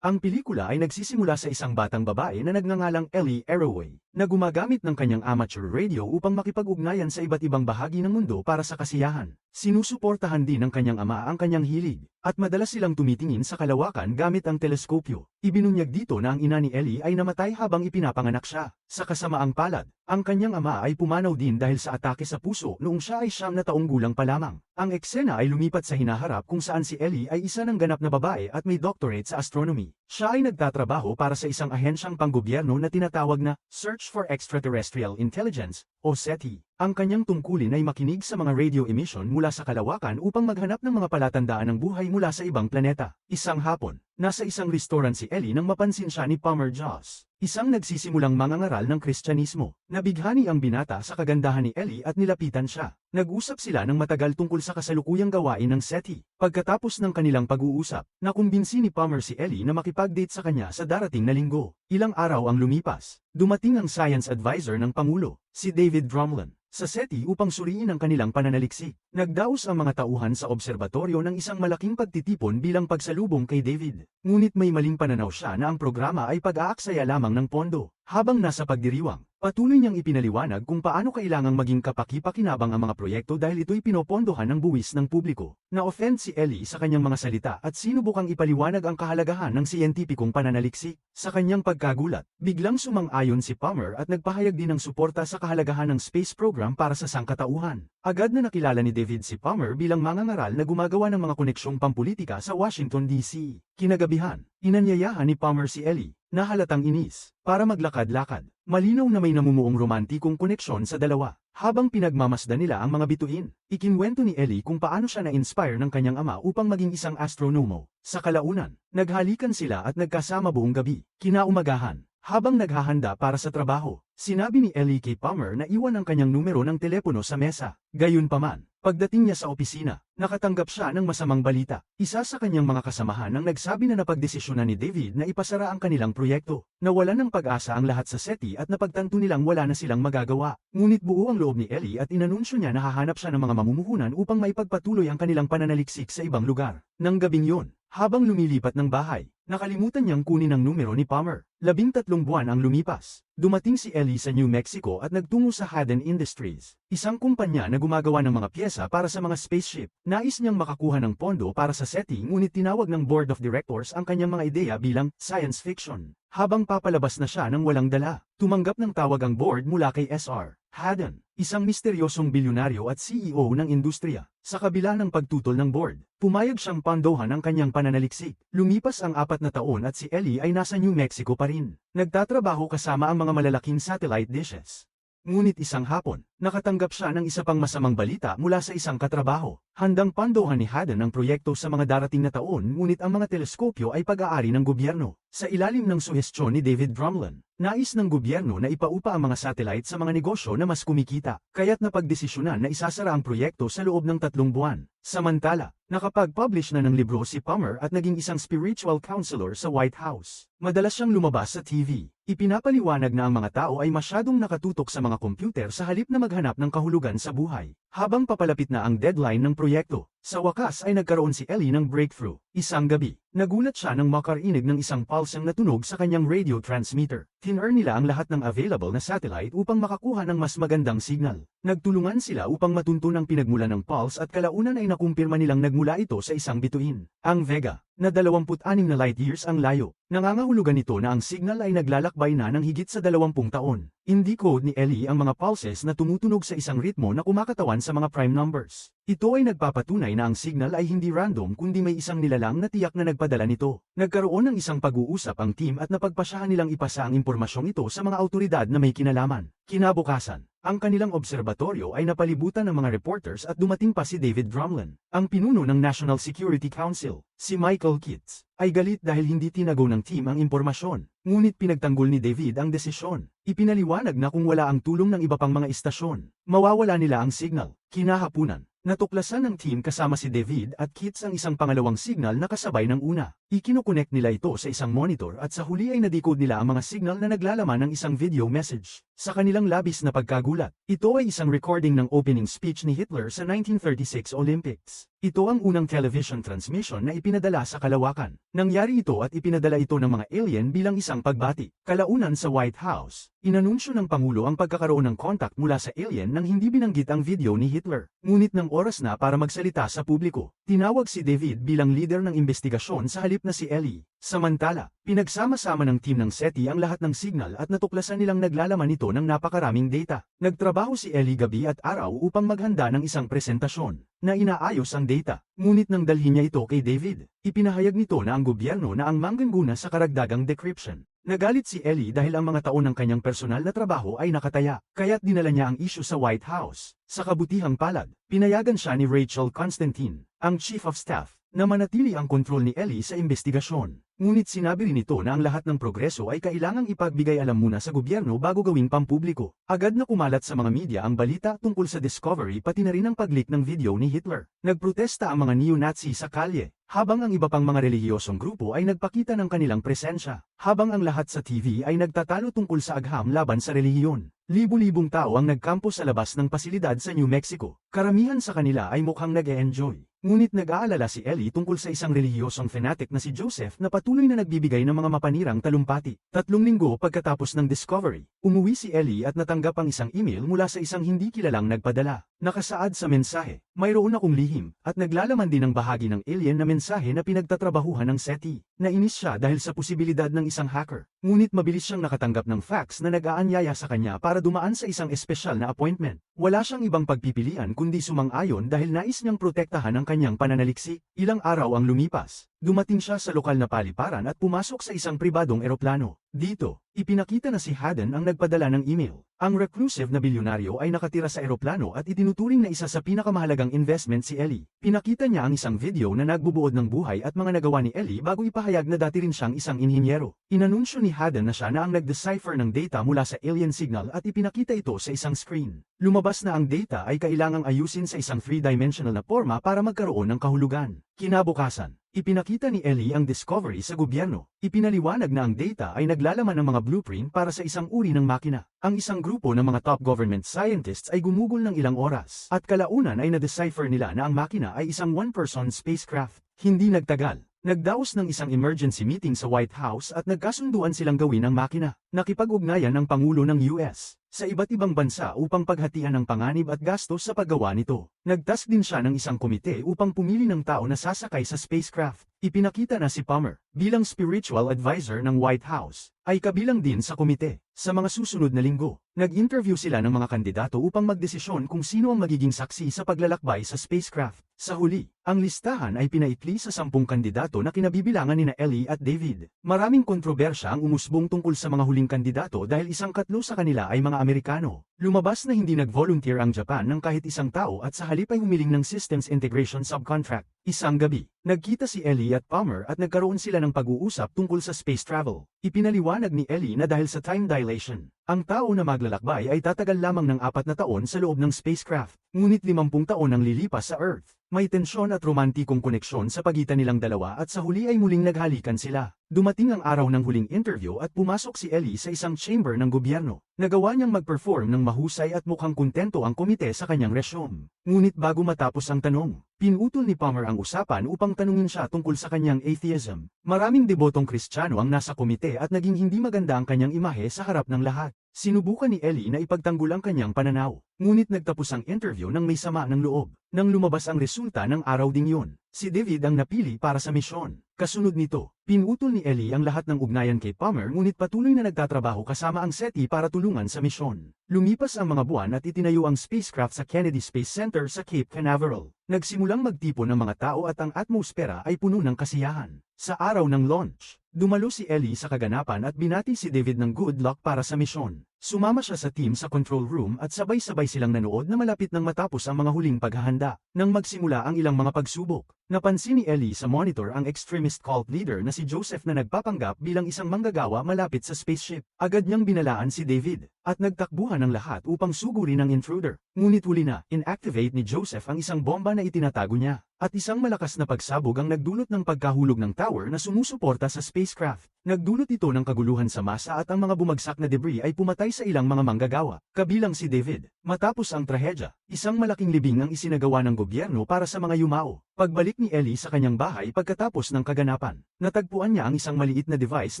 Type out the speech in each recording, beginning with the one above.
Ang pelikula ay nagsisimula sa isang batang babae na nagngangalang Ellie Arroway, na gumagamit ng kanyang amateur radio upang makipag-ugnayan sa iba't ibang bahagi ng mundo para sa kasiyahan. Sinusuportahan din ng kanyang ama ang kanyang hilig, at madalas silang tumitingin sa kalawakan gamit ang teleskopyo. Ibinunyag dito na ang ina ni Ellie ay namatay habang ipinapanganak siya. Sa kasamaang palad, ang kanyang ama ay pumanaw din dahil sa atake sa puso noong siya ay siyam na taong gulang pa lamang. Ang eksena ay lumipat sa hinaharap kung saan si Ellie ay isa ng ganap na babae at may doctorate sa astronomy. Siya ay nagtatrabaho para sa isang ahensyang panggobyerno na tinatawag na Search for Extraterrestrial Intelligence o SETI. Ang kanyang tungkulin ay makinig sa mga radio emission mula sa kalawakan upang maghanap ng mga palatandaan ng buhay mula sa ibang planeta. Isang hapon, nasa isang restaurant si Ellie nang mapansin siya ni Palmer Joss. Isang nagsisimulang mangangaral ng Kristyanismo. Nabighani ang binata sa kagandahan ni Ellie at nilapitan siya. Nag-usap sila ng matagal tungkol sa kasalukuyang gawain ng SETI. Pagkatapos ng kanilang pag-uusap, nakumbinsi ni Palmer si Ellie na makipag-date sa kanya sa darating na linggo. Ilang araw ang lumipas. Dumating ang science advisor ng Pangulo, si David Drumlin sa SETI upang suriin ang kanilang pananaliksik. Nagdaos ang mga tauhan sa obserbatoryo ng isang malaking pagtitipon bilang pagsalubong kay David. Ngunit may maling pananaw siya na ang programa ay pag-aaksaya lamang ng pondo. Habang nasa pagdiriwang, patuloy niyang ipinaliwanag kung paano kailangang maging kapaki-pakinabang ang mga proyekto dahil ito'y pinopondohan ng buwis ng publiko. Na-offend si Ellie sa kanyang mga salita at sinubukang ipaliwanag ang kahalagahan ng siyentipikong pananaliksik. Sa kanyang pagkagulat, biglang sumang-ayon si Palmer at nagpahayag din ng suporta sa kahalagahan ng space program para sa sangkatauhan. Agad na nakilala ni David si Palmer bilang mangangaral na gumagawa ng mga koneksyong pampolitika sa Washington DC. Kinagabihan, inanyayahan ni Palmer si Ellie, na halatang inis, para maglakad-lakad. Malinaw na may namumuong romantikong koneksyon sa dalawa. Habang pinagmamasdan nila ang mga bituin, ikinwento ni Ellie kung paano siya na-inspire ng kanyang ama upang maging isang astronomo. Sa kalaunan, naghalikan sila at nagkasama buong gabi. Kinaumagahan, habang naghahanda para sa trabaho, sinabi ni Ellie kay Palmer na iwan ang kanyang numero ng telepono sa mesa. Gayunpaman, pagdating niya sa opisina, nakatanggap siya ng masamang balita. Isa sa kanyang mga kasamahan ang nagsabi na napagdesisyonan ni David na ipasara ang kanilang proyekto. Nawalan ng pag-asa ang lahat sa SETI at napagtanto nilang wala na silang magagawa. Ngunit buo ang loob ni Ellie at inanunsyo niya na hahanap siya ng mga mamumuhunan upang maipagpatuloy ang kanilang pananaliksik sa ibang lugar. Nang gabing yun, habang lumilipat ng bahay, nakalimutan niyang kunin ang numero ni Palmer. Labing tatlong buwan ang lumipas. Dumating si Ellie sa New Mexico at nagtungo sa Haddon Industries, isang kumpanya na gumagawa ng mga pyesa para sa mga spaceship. Nais niyang makakuha ng pondo para sa setting ngunit tinawag ng Board of Directors ang kanyang mga ideya bilang science fiction. Habang papalabas na siya ng walang dala, tumanggap ng tawag ang board mula kay SR. Haddon, isang misteryosong bilyonaryo at CEO ng industriya. Sa kabila ng pagtutol ng board, pumayag siyang pandohan ang kanyang pananaliksik. Lumipas ang apat na taon at si Ellie ay nasa New Mexico pa rin. Nagtatrabaho kasama ang mga malalaking satellite dishes. Ngunit isang hapon, nakatanggap siya ng isa pang masamang balita mula sa isang katrabaho. Handang pandohan ni Haddon ang proyekto sa mga darating na taon ngunit ang mga teleskopyo ay pag-aari ng gobyerno. Sa ilalim ng suhestyon ni David Drumlin, nais ng gobyerno na ipaupa ang mga satellite sa mga negosyo na mas kumikita, kaya't napagdesisyonan na isasara ang proyekto sa loob ng tatlong buwan. Samantala, nakapag-publish na ng libro si Palmer at naging isang spiritual counselor sa White House. Madalas siyang lumabas sa TV. Ipinapaliwanag na ang mga tao ay masyadong nakatutok sa mga computer sa halip na maghanap ng kahulugan sa buhay. Habang papalapit na ang deadline ng proyekto, sa wakas ay nagkaroon si Ellie ng breakthrough. Isang gabi, nagulat siya nang makarinig ng isang pulsang natunog sa kanyang radio transmitter. Tinur nila ang lahat ng available na satellite upang makakuha ng mas magandang signal. Nagtulungan sila upang matunto ng pinagmulan ng pulse at kalaunan ay nakumpirma nilang nagmula ito sa isang bituin. Ang Vega, na 26 na light years ang layo, nangangahulugan nito na ang signal ay naglalakbay na ng higit sa 20 taon. Hindi code ni Ellie ang mga pulses na tumutunog sa isang ritmo na kumakatawan sa mga prime numbers. Ito ay nagpapatunay na ang signal ay hindi random kundi may isang nilalang na tiyak na nagpadala nito. Nagkaroon ng isang pag-uusap ang team at napagpasyahan nilang ipasa ang impormasyong ito sa mga autoridad na may kinalaman. Kinabukasan, ang kanilang obserbatoryo ay napalibutan ng mga reporters at dumating pa si David Drumlin, ang pinuno ng National Security Council. Si Michael Kitts ay galit dahil hindi tinago ng team ang impormasyon, ngunit pinagtanggol ni David ang desisyon. Ipinaliwanag na kung wala ang tulong ng iba pang mga istasyon, mawawala nila ang signal. Kinahapunan, Natuklasan ng team kasama si David at Kitts ang isang pangalawang signal na kasabay ng una. Ikinoconnect nila ito sa isang monitor at sa huli ay nadikod nila ang mga signal na naglalaman ng isang video message. Sa kanilang labis na pagkagulat, ito ay isang recording ng opening speech ni Hitler sa 1936 Olympics. Ito ang unang television transmission na ipinadala sa kalawakan. Nangyari ito at ipinadala ito ng mga alien bilang isang pagbati. Kalaunan sa White House, inanunsyo ng Pangulo ang pagkakaroon ng contact mula sa alien nang hindi binanggit ang video ni Hitler. Ngunit ng oras na para magsalita sa publiko, tinawag si David bilang leader ng investigasyon sa halip na si Ellie. Samantala, pinagsama-sama ng team ng SETI ang lahat ng signal at natuklasan nilang naglalaman ito ng napakaraming data. Nagtrabaho si Ellie gabi at araw upang maghanda ng isang presentasyon na inaayos ang data. Ngunit nang dalhin niya ito kay David, ipinahayag nito na ang gobyerno na ang mangganguna sa karagdagang decryption. Nagalit si Ellie dahil ang mga taon ng kanyang personal na trabaho ay nakataya, kaya't dinala niya ang issue sa White House. Sa kabutihang palad, pinayagan siya ni Rachel Constantine, ang Chief of Staff, na manatili ang kontrol ni Ellie sa investigasyon. Ngunit sinabi rin ito na ang lahat ng progreso ay kailangang ipagbigay alam muna sa gobyerno bago gawing pampubliko. Agad na kumalat sa mga media ang balita tungkol sa discovery pati na rin ang pag-leak ng video ni Hitler. Nagprotesta ang mga neo-Nazi sa kalye, habang ang iba pang mga relihiyosong grupo ay nagpakita ng kanilang presensya, habang ang lahat sa TV ay nagtatalo tungkol sa agham laban sa relihiyon. Libu-libong tao ang nagkampo sa labas ng pasilidad sa New Mexico. Karamihan sa kanila ay mukhang nag-e-enjoy. Ngunit nag-aalala si Ellie tungkol sa isang relihiyosong fanatic na si Joseph na patuloy na nagbibigay ng mga mapanirang talumpati. Tatlong linggo pagkatapos ng discovery, umuwi si Ellie at natanggap ang isang email mula sa isang hindi kilalang nagpadala. Nakasaad sa mensahe, mayroon akong lihim, at naglalaman din ng bahagi ng alien na mensahe na pinagtatrabahuhan ng SETI. Nainis siya dahil sa posibilidad ng isang hacker. Ngunit mabilis siyang nakatanggap ng fax na nag-aanyaya sa kanya para dumaan sa isang espesyal na appointment. Wala siyang ibang pagpipilian kundi sumang-ayon dahil nais niyang protektahan ang kanyang pananaliksik. Ilang araw ang lumipas. Dumating siya sa lokal na paliparan at pumasok sa isang pribadong eroplano. Dito, ipinakita na si Haddon ang nagpadala ng email. Ang reclusive na bilyonaryo ay nakatira sa eroplano at itinuturing na isa sa pinakamahalagang investment si Ellie. Pinakita niya ang isang video na nagbubuod ng buhay at mga nagawa ni Ellie bago ipahayag na dati rin siyang isang inhinyero. Inanunsyo ni Haddon na siya na ang nag-decipher ng data mula sa alien signal at ipinakita ito sa isang screen. Lumabas na ang data ay kailangang ayusin sa isang three-dimensional na forma para magkaroon ng kahulugan. Kinabukasan, ipinakita ni Ellie ang discovery sa gobyerno. Ipinaliwanag na ang data ay naglalaman ng mga blueprint para sa isang uri ng makina. Ang isang grupo ng mga top government scientists ay gumugol ng ilang oras at kalaunan ay na-decipher nila na ang makina ay isang one-person spacecraft. Hindi nagtagal, Nagdaos ng isang emergency meeting sa White House at nagkasunduan silang gawin ang makina. Nakipag-ugnayan ng Pangulo ng US sa iba't ibang bansa upang paghatian ng panganib at gastos sa paggawa nito. Nagtask din siya ng isang komite upang pumili ng tao na sasakay sa spacecraft. Ipinakita na si Palmer, bilang spiritual advisor ng White House, ay kabilang din sa komite. Sa mga susunod na linggo, nag-interview sila ng mga kandidato upang magdesisyon kung sino ang magiging saksi sa paglalakbay sa spacecraft. Sa huli, ang listahan ay pinaikli sa sampung kandidato na kinabibilangan ni na Ellie at David. Maraming kontrobersya ang umusbong tungkol sa mga huling kandidato dahil isang katlo sa kanila ay mga Amerikano. Lumabas na hindi nag-volunteer ang Japan ng kahit isang tao at sa halip ay humiling ng Systems Integration Subcontract. Isang gabi, nagkita si Ellie at Palmer at nagkaroon sila ng pag-uusap tungkol sa space travel. Ipinaliwanag ni Ellie na dahil sa time dilation, ang tao na maglalakbay ay tatagal lamang ng apat na taon sa loob ng spacecraft, ngunit limampung taon ang lilipas sa Earth. May tensyon at romantikong koneksyon sa pagitan nilang dalawa at sa huli ay muling naghalikan sila. Dumating ang araw ng huling interview at pumasok si Ellie sa isang chamber ng gobyerno. Nagawa niyang mag-perform ng mahusay at mukhang kontento ang komite sa kanyang resume. Ngunit bago matapos ang tanong, pinutol ni Palmer ang usapan upang tanungin siya tungkol sa kanyang atheism. Maraming debotong kristyano ang nasa komite at naging hindi maganda ang kanyang imahe sa harap ng lahat. Sinubukan ni Ellie na ipagtanggol ang kanyang pananaw, ngunit nagtapos ang interview ng may sama ng loob. Nang lumabas ang resulta ng araw ding yun, si David ang napili para sa misyon. Kasunod nito, pinutol ni Ellie ang lahat ng ugnayan kay Palmer ngunit patuloy na nagtatrabaho kasama ang SETI para tulungan sa misyon. Lumipas ang mga buwan at itinayo ang spacecraft sa Kennedy Space Center sa Cape Canaveral. Nagsimulang magtipon ng mga tao at ang atmosfera ay puno ng kasiyahan. Sa araw ng launch, dumalo si Ellie sa kaganapan at binati si David ng good luck para sa misyon. Sumama siya sa team sa control room at sabay-sabay silang nanood na malapit nang matapos ang mga huling paghahanda. Nang magsimula ang ilang mga pagsubok, napansin ni Ellie sa monitor ang extremist cult leader na si Joseph na nagpapanggap bilang isang manggagawa malapit sa spaceship. Agad niyang binalaan si David, at nagtakbuhan ang lahat upang sugurin ang intruder. Ngunit huli na, inactivate ni Joseph ang isang bomba na itinatago niya. At isang malakas na pagsabog ang nagdulot ng pagkahulog ng tower na sumusuporta sa spacecraft. Nagdulot ito ng kaguluhan sa masa at ang mga bumagsak na debris ay pumatay sa ilang mga manggagawa, kabilang si David. Matapos ang trahedya, isang malaking libing ang isinagawa ng gobyerno para sa mga yumao. Pagbalik ni Ellie sa kanyang bahay pagkatapos ng kaganapan, natagpuan niya ang isang maliit na device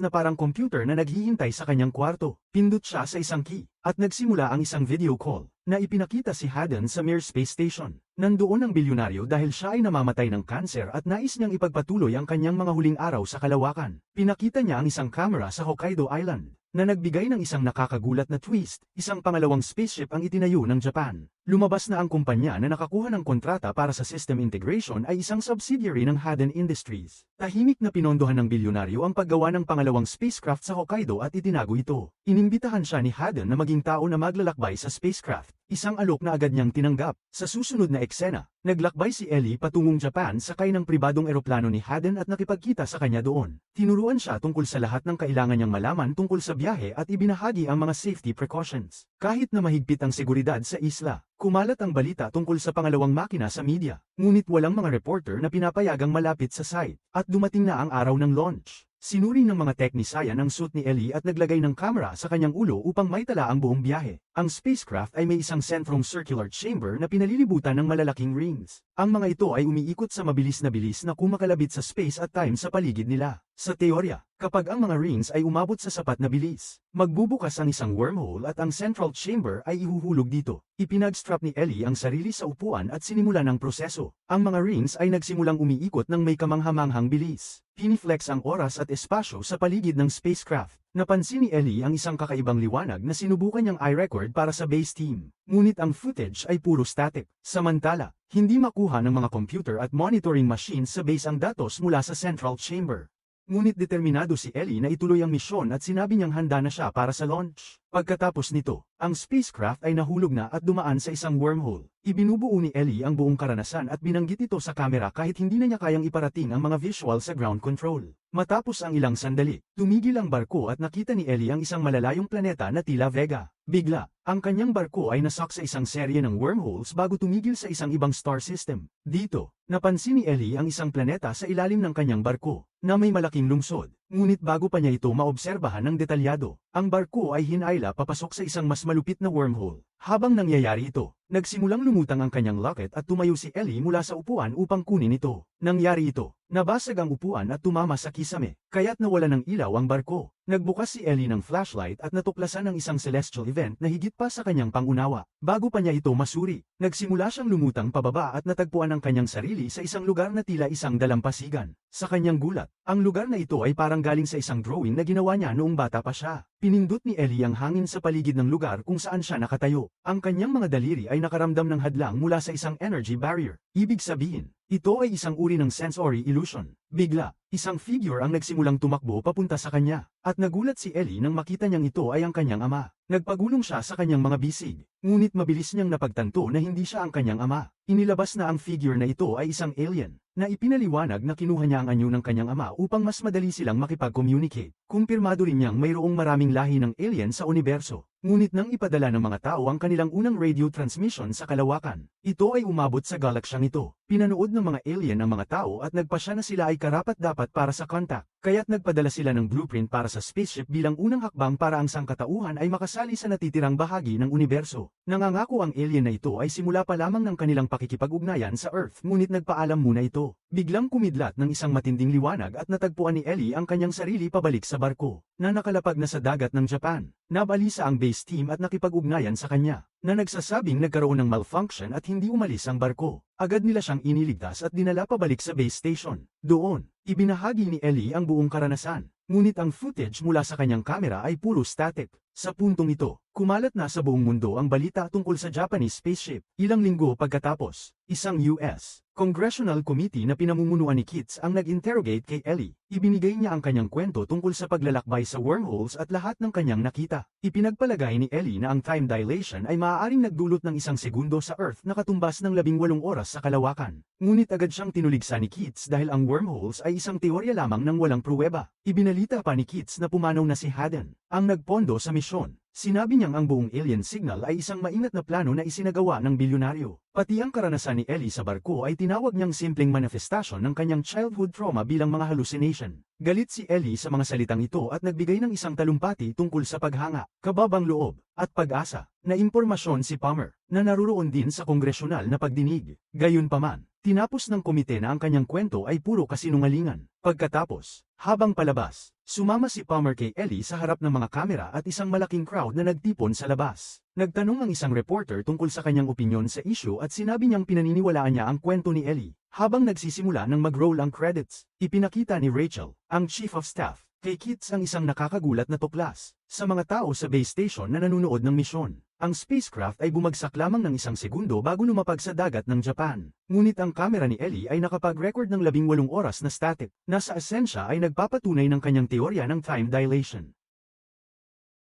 na parang computer na naghihintay sa kanyang kwarto. Pindot siya sa isang key, at nagsimula ang isang video call, na ipinakita si Haddon sa Mir Space Station. Nandoon ang bilyonaryo dahil siya ay namamatay ng kanser at nais niyang ipagpatuloy ang kanyang mga huling araw sa kalawakan. Pinakita niya ang isang camera sa Hokkaido Island, na nagbigay ng isang nakakagulat na twist, isang pangalawang spaceship ang itinayo ng Japan. Lumabas na ang kumpanya na nakakuha ng kontrata para sa system integration ay isang subsidiary ng Haddon Industries. Tahimik na pinondohan ng bilyonaryo ang paggawa ng pangalawang spacecraft sa Hokkaido at itinago ito. Inimbitahan siya ni Haddon na maging tao na maglalakbay sa spacecraft. Isang alok na agad niyang tinanggap. Sa susunod na eksena, naglakbay si Ellie patungong Japan sakay ng pribadong eroplano ni Haddon at nakipagkita sa kanya doon. Tinuruan siya tungkol sa lahat ng kailangan niyang malaman tungkol sa biyahe at ibinahagi ang mga safety precautions. Kahit na mahigpit ang seguridad sa isla, kumalat ang balita tungkol sa pangalawang makina sa media. Ngunit walang mga reporter na pinapayagang malapit sa site, at dumating na ang araw ng launch. Sinuri ng mga teknisayan ang suit ni Ellie at naglagay ng camera sa kanyang ulo upang maitala ang buong biyahe. Ang spacecraft ay may isang centrum circular chamber na pinalilibutan ng malalaking rings. Ang mga ito ay umiikot sa mabilis na bilis na kumakalabit sa space at time sa paligid nila. Sa teorya, kapag ang mga rings ay umabot sa sapat na bilis, magbubukas ang isang wormhole at ang central chamber ay ihuhulog dito. Ipinagstrap ni Ellie ang sarili sa upuan at sinimulan ang proseso. Ang mga rings ay nagsimulang umiikot ng may kamanghamanghang bilis. Piniflex ang oras at espasyo sa paligid ng spacecraft. Napansin ni Ellie ang isang kakaibang liwanag na sinubukan niyang i-record para sa base team. Ngunit ang footage ay puro static. Samantala, hindi makuha ng mga computer at monitoring machines sa base ang datos mula sa central chamber. Ngunit determinado si Ellie na ituloy ang misyon at sinabi niyang handa na siya para sa launch. Pagkatapos nito, ang spacecraft ay nahulog na at dumaan sa isang wormhole. Ibinubuo ni Ellie ang buong karanasan at binanggit ito sa kamera kahit hindi na niya kayang iparating ang mga visual sa ground control. Matapos ang ilang sandali, tumigil ang barko at nakita ni Ellie ang isang malalayong planeta na tila Vega. Bigla, ang kanyang barko ay nasak sa isang serye ng wormholes bago tumigil sa isang ibang star system. Dito, napansin ni Ellie ang isang planeta sa ilalim ng kanyang barko, na may malaking lungsod. Ngunit bago pa niya ito maobserbahan ng detalyado, ang barko ay hinayla papasok sa isang mas malupit na wormhole. Habang nangyayari ito, nagsimulang lumutang ang kanyang locket at tumayo si Ellie mula sa upuan upang kunin ito. Nangyari ito, nabasag ang upuan at tumama sa kisame, kaya't nawala ng ilaw ang barko. Nagbukas si Ellie ng flashlight at natuklasan ng isang celestial event na higit pa sa kanyang pangunawa. Bago pa niya ito masuri, nagsimula siyang lumutang pababa at natagpuan ang kanyang sarili sa isang lugar na tila isang dalampasigan. Sa kanyang gulat, ang lugar na ito ay parang galing sa isang drawing na ginawa niya noong bata pa siya. Pinindot ni Ellie ang hangin sa paligid ng lugar kung saan siya nakatayo. Ang kanyang mga daliri ay nakaramdam ng hadlang mula sa isang energy barrier. Ibig sabihin, ito ay isang uri ng sensory illusion. Bigla, isang figure ang nagsimulang tumakbo papunta sa kanya, at nagulat si Ellie nang makita niyang ito ay ang kanyang ama. Nagpagulong siya sa kanyang mga bisig, ngunit mabilis niyang napagtanto na hindi siya ang kanyang ama. Inilabas na ang figure na ito ay isang alien, na ipinaliwanag na kinuha niya ang anyo ng kanyang ama upang mas madali silang makipag-communicate. Kumpirmado rin niyang mayroong maraming lahi ng alien sa universo. Ngunit nang ipadala ng mga tao ang kanilang unang radio transmission sa kalawakan, ito ay umabot sa galaksyang ito. Pinanood ng mga alien ang mga tao at nagpasya na sila ay karapat-dapat para sa contact. Kaya't nagpadala sila ng blueprint para sa spaceship bilang unang hakbang para ang sangkatauhan ay makasali sa natitirang bahagi ng universo. Nangangako ang alien na ito ay simula pa lamang ng kanilang pakikipag-ugnayan sa Earth ngunit nagpaalam muna ito. Biglang kumidlat ng isang matinding liwanag at natagpuan ni Ellie ang kanyang sarili pabalik sa barko, na nakalapag na sa dagat ng Japan. Nabalisa ang base team at nakipag-ugnayan sa kanya, na nagsasabing nagkaroon ng malfunction at hindi umalis ang barko. Agad nila siyang iniligtas at dinala pabalik sa base station. Doon, ibinahagi ni Ellie ang buong karanasan, ngunit ang footage mula sa kanyang kamera ay puro static. Sa puntong ito, kumalat na sa buong mundo ang balita tungkol sa Japanese spaceship. Ilang linggo pagkatapos, isang US Congressional Committee na pinamumunuan ni Kitts ang nag-interrogate kay Ellie. Ibinigay niya ang kanyang kwento tungkol sa paglalakbay sa wormholes at lahat ng kanyang nakita. Ipinagpalagay ni Ellie na ang time dilation ay maaaring nagdulot ng isang segundo sa Earth na katumbas ng labing walong oras sa kalawakan. Ngunit agad siyang tinuligsa ni Kitts dahil ang wormholes ay isang teorya lamang ng walang pruweba. Ibinalita pa ni Kitts na pumanaw na si Haddon, ang nagpondo sa misyon. Sinabi niyang ang buong alien signal ay isang maingat na plano na isinagawa ng bilyonaryo. Pati ang karanasan ni Ellie sa barko ay tinawag niyang simpleng manifestasyon ng kanyang childhood trauma bilang mga hallucination. Galit si Ellie sa mga salitang ito at nagbigay ng isang talumpati tungkol sa paghanga, kababang loob, at pag-asa, na impormasyon si Palmer, na naruroon din sa kongresyonal na pagdinig. Gayunpaman, tinapos ng komite na ang kanyang kwento ay puro kasinungalingan. Pagkatapos, habang palabas, sumama si Palmer kay Ellie sa harap ng mga kamera at isang malaking crowd na nagtipon sa labas. Nagtanong ang isang reporter tungkol sa kanyang opinyon sa issue at sinabi niyang pinaniniwalaan niya ang kwento ni Ellie. Habang nagsisimula ng mag-roll ang credits, ipinakita ni Rachel, ang chief of staff, kay Kits ang isang nakakagulat na tuklas sa mga tao sa base station na nanunood ng misyon. Ang spacecraft ay bumagsak lamang ng isang segundo bago lumapag sa dagat ng Japan. Ngunit ang kamera ni Ellie ay nakapag-record ng labing walong oras na static. Nasa esensya ay nagpapatunay ng kanyang teorya ng time dilation.